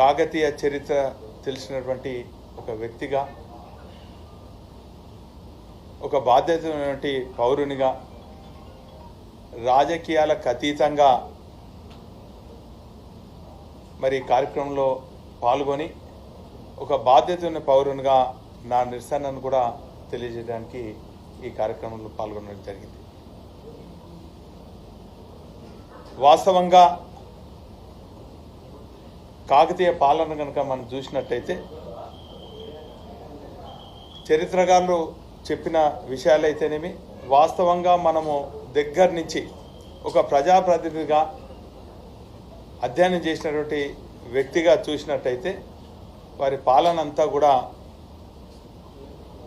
కాకతీయ చరిత్ర తెలిసినటువంటి ఒక వ్యక్తిగా ఒక బాధ్యతమైనటువంటి పౌరునిగా రాజకీయాలకు అతీతంగా మరి కార్యక్రమంలో పాల్గొని ఒక బాధ్యత ఉన్న పౌరునిగా నా నిరసనను కూడా తెలియజేయడానికి ఈ కార్యక్రమంలో పాల్గొనడం జరిగింది. వాస్తవంగా కాకతీయ పాలన కనుక మనం చూసినట్టయితే చరిత్రకారులు చెప్పిన విషయాలైతేనేమి వాస్తవంగా మనము దగ్గర నుంచి ఒక ప్రజాప్రతినిధిగా అధ్యయనం చేసినటువంటి వ్యక్తిగా చూసినట్టయితే వారి పాలన అంతా కూడా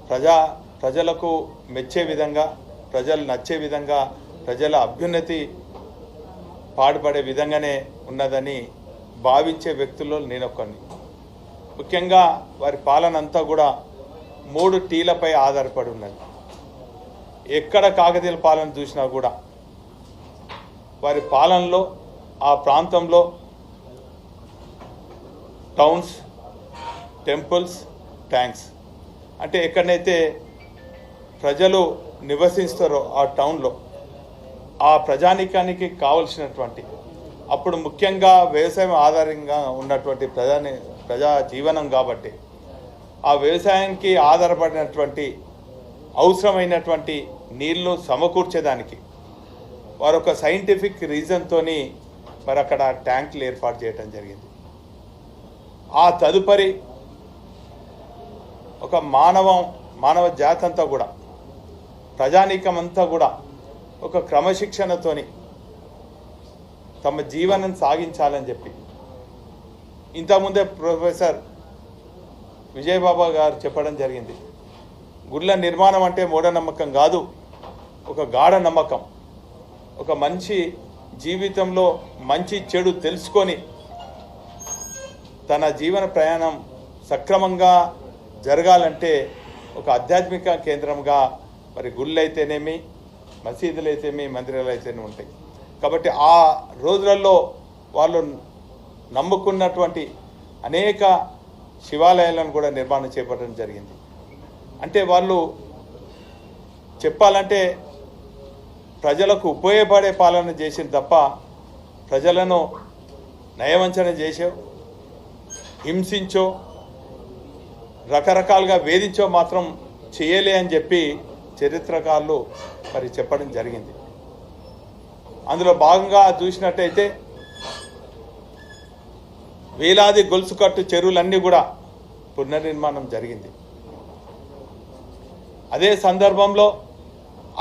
ప్రజా ప్రజలకు మెచ్చే విధంగా ప్రజలు నచ్చే విధంగా ప్రజల అభ్యున్నతి పాడుపడే విధంగానే ఉన్నదని భావించే వ్యక్తుల్లో నేనొక్కని ముఖ్యంగా వారి పాలన అంతా కూడా మూడు టీలపై ఆధారపడి ఉన్నది. ఎక్కడ కాకతీయుల పాలన చూసినా కూడా వారి పాలనలో ఆ ప్రాంతంలో టౌన్స్ టెంపుల్స్ ట్యాంక్స్. అంటే ఎక్కడనైతే ప్రజలు నివసిస్తారో ఆ టౌన్లో ఆ ప్రజానికానికి కావలసినటువంటి అప్పుడు ముఖ్యంగా వ్యవసాయం ఆధారంగా ఉన్నటువంటి ప్రజాని ప్రజా జీవనం కాబట్టి ఆ వ్యవసాయానికి ఆధారపడినటువంటి అవసరమైనటువంటి నీళ్ళు సమకూర్చేదానికి వారు ఒక సైంటిఫిక్ రీజన్తో మరి అక్కడ ట్యాంకులు ఏర్పాటు చేయడం జరిగింది. ఆ తదుపరి ఒక మానవం మానవ జాతి అంతా కూడా ప్రజానీకం అంతా కూడా ఒక క్రమశిక్షణతోని తమ జీవనం సాగించాలని చెప్పి. ఇంతకుముందే ప్రొఫెసర్ విజయబాబా గారు చెప్పడం జరిగింది. గుళ్ళ నిర్మాణం అంటే మూఢనమ్మకం కాదు ఒక గాఢ నమ్మకం. ఒక మంచి జీవితంలో మంచి చెడు తెలుసుకొని తన జీవన ప్రయాణం సక్రమంగా జరగాలంటే ఒక ఆధ్యాత్మిక కేంద్రంగా మరి గుళ్ళు అయితేనేమి మసీదులు అయితేమి మందిరాలు అయితేనే ఉంటాయి. కాబట్టి ఆ రోజులలో వాళ్ళు నమ్ముకున్నటువంటి అనేక శివాలయాలను కూడా నిర్మాణం చేపట్టడం జరిగింది. అంటే వాళ్ళు చెప్పాలంటే ప్రజలకు ఉపయోగపడే పాలన చేసింది తప్ప ప్రజలను నయవంచన చేసో హింసించో రకరకాలుగా వేధించో మాత్రం చేయలే అని చెప్పి చరిత్రకారులు మరి చెప్పడం జరిగింది. అందులో భాగంగా చూసినట్టయితే వేలాది గొలుసు కట్టు చెరువులన్నీ కూడా పునర్నిర్మాణం జరిగింది. అదే సందర్భంలో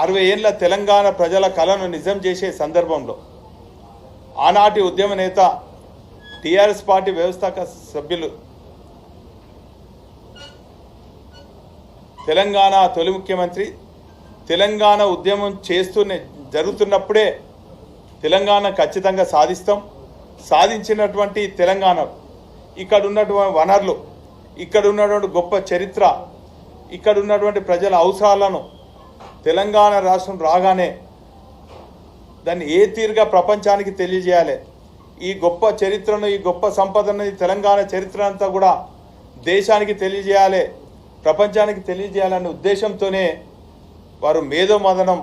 అరవై ఏళ్ళ తెలంగాణ ప్రజల కళను నిజం చేసే సందర్భంలో ఆనాటి ఉద్యమ నేత టీఆర్ఎస్ పార్టీ వ్యవస్థాక సభ్యులు తెలంగాణ తొలి ముఖ్యమంత్రి తెలంగాణ ఉద్యమం చేస్తూనే జరుగుతున్నప్పుడే తెలంగాణ ఖచ్చితంగా సాధిస్తాం. సాధించినటువంటి తెలంగాణ. ఇక్కడ ఉన్నటువంటి వనరులు ఇక్కడ ఉన్నటువంటి గొప్ప చరిత్ర ఇక్కడ ఉన్నటువంటి ప్రజల అవసరాలను తెలంగాణ రాష్ట్రం రాగానే దాన్ని ఏ తీరుగా ప్రపంచానికి తెలియజేయాలి? ఈ గొప్ప చరిత్రను ఈ గొప్ప సంపదను ఈ తెలంగాణ చరిత్ర అంతా కూడా దేశానికి తెలియజేయాలి ప్రపంచానికి తెలియజేయాలనే ఉద్దేశంతోనే వారు మేధోమదనం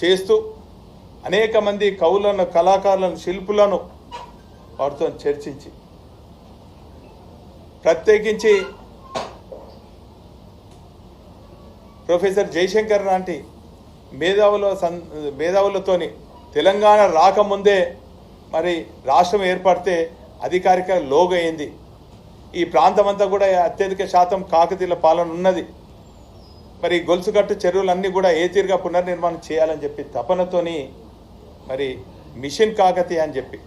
చేస్తూ అనేక మంది కవులను కళాకారులను శిల్పులను వారితో చర్చించి ప్రత్యేకించి ప్రొఫెసర్ జయశంకర్ లాంటి మేధావుల సన్ మేధావులతోని తెలంగాణ రాకముందే మరి రాష్ట్రం ఏర్పడితే అధికారిక లోగయింది. ఈ ప్రాంతం అంతా కూడా అత్యధిక శాతం కాకతీయుల పాలన ఉన్నది. మరి గొలుసుకట్టు చెరువులన్నీ కూడా ఏ తీరుగా పునర్నిర్మాణం చేయాలని చెప్పి తపనతోని మరి మిషన్ కాకతీయ అని చెప్పి.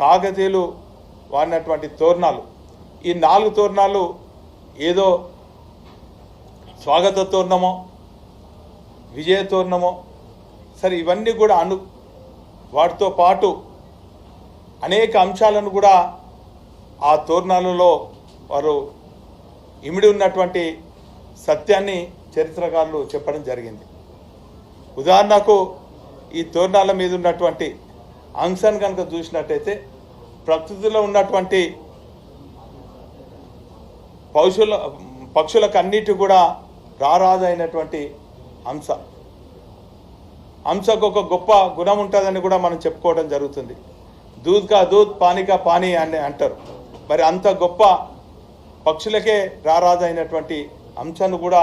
కాకతీయులు వాడినటువంటి తోరణాలు. ఈ నాలుగు తోరణాలు ఏదో స్వాగత తోరణమో విజయ తోరణమో సరే ఇవన్నీ కూడా అను వాటితో పాటు అనేక అంశాలను కూడా ఆ తోరణాలలో వారు ఇమిడి ఉన్నటువంటి సత్యాన్ని చరిత్రకారులు చెప్పడం జరిగింది. ఉదాహరణకు ఈ తోరణాల మీద ఉన్నటువంటి అంశాన్ని కనుక చూసినట్టయితే ప్రకృతిలో ఉన్నటువంటి పౌషుల పక్షులకు అన్నిటి కూడా రారాదైనటువంటి అంశ. అంశకు ఒక గొప్ప గుణం ఉంటుందని కూడా మనం చెప్పుకోవడం జరుగుతుంది. దూద్ కా దూద్ పానీ కా పానీ అని అంటారు. మరి అంత గొప్ప పక్షులకే రారాదైనటువంటి అంశాన్ని కూడా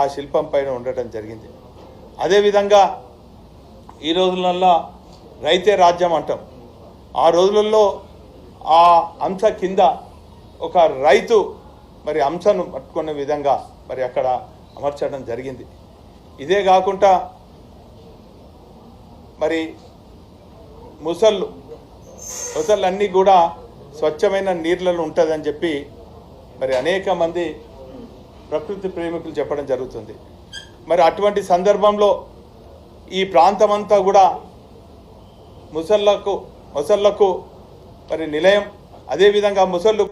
ఆ శిల్పం పైన ఉండటం జరిగింది. అదేవిధంగా ఈ రోజులలో రైతే రాజ్యం అంటాం. ఆ రోజులలో ఆ అంశ కింద ఒక రైతు మరి అంశను పట్టుకునే విధంగా మరి అక్కడ అమర్చడం జరిగింది. ఇదే కాకుండా మరి ముసళ్ళు ముసళ్ళన్నీ కూడా స్వచ్ఛమైన నీళ్ళలో ఉంటుందని చెప్పి మరి అనేక మంది ప్రకృతి ప్రేమికులు చెప్పడం జరుగుతుంది. మరి అటువంటి సందర్భంలో ఈ ప్రాంతమంతా కూడా ముసళ్ళకు ముసళ్ళకు మరి నిలయం. అదేవిధంగా ముసళ్ళు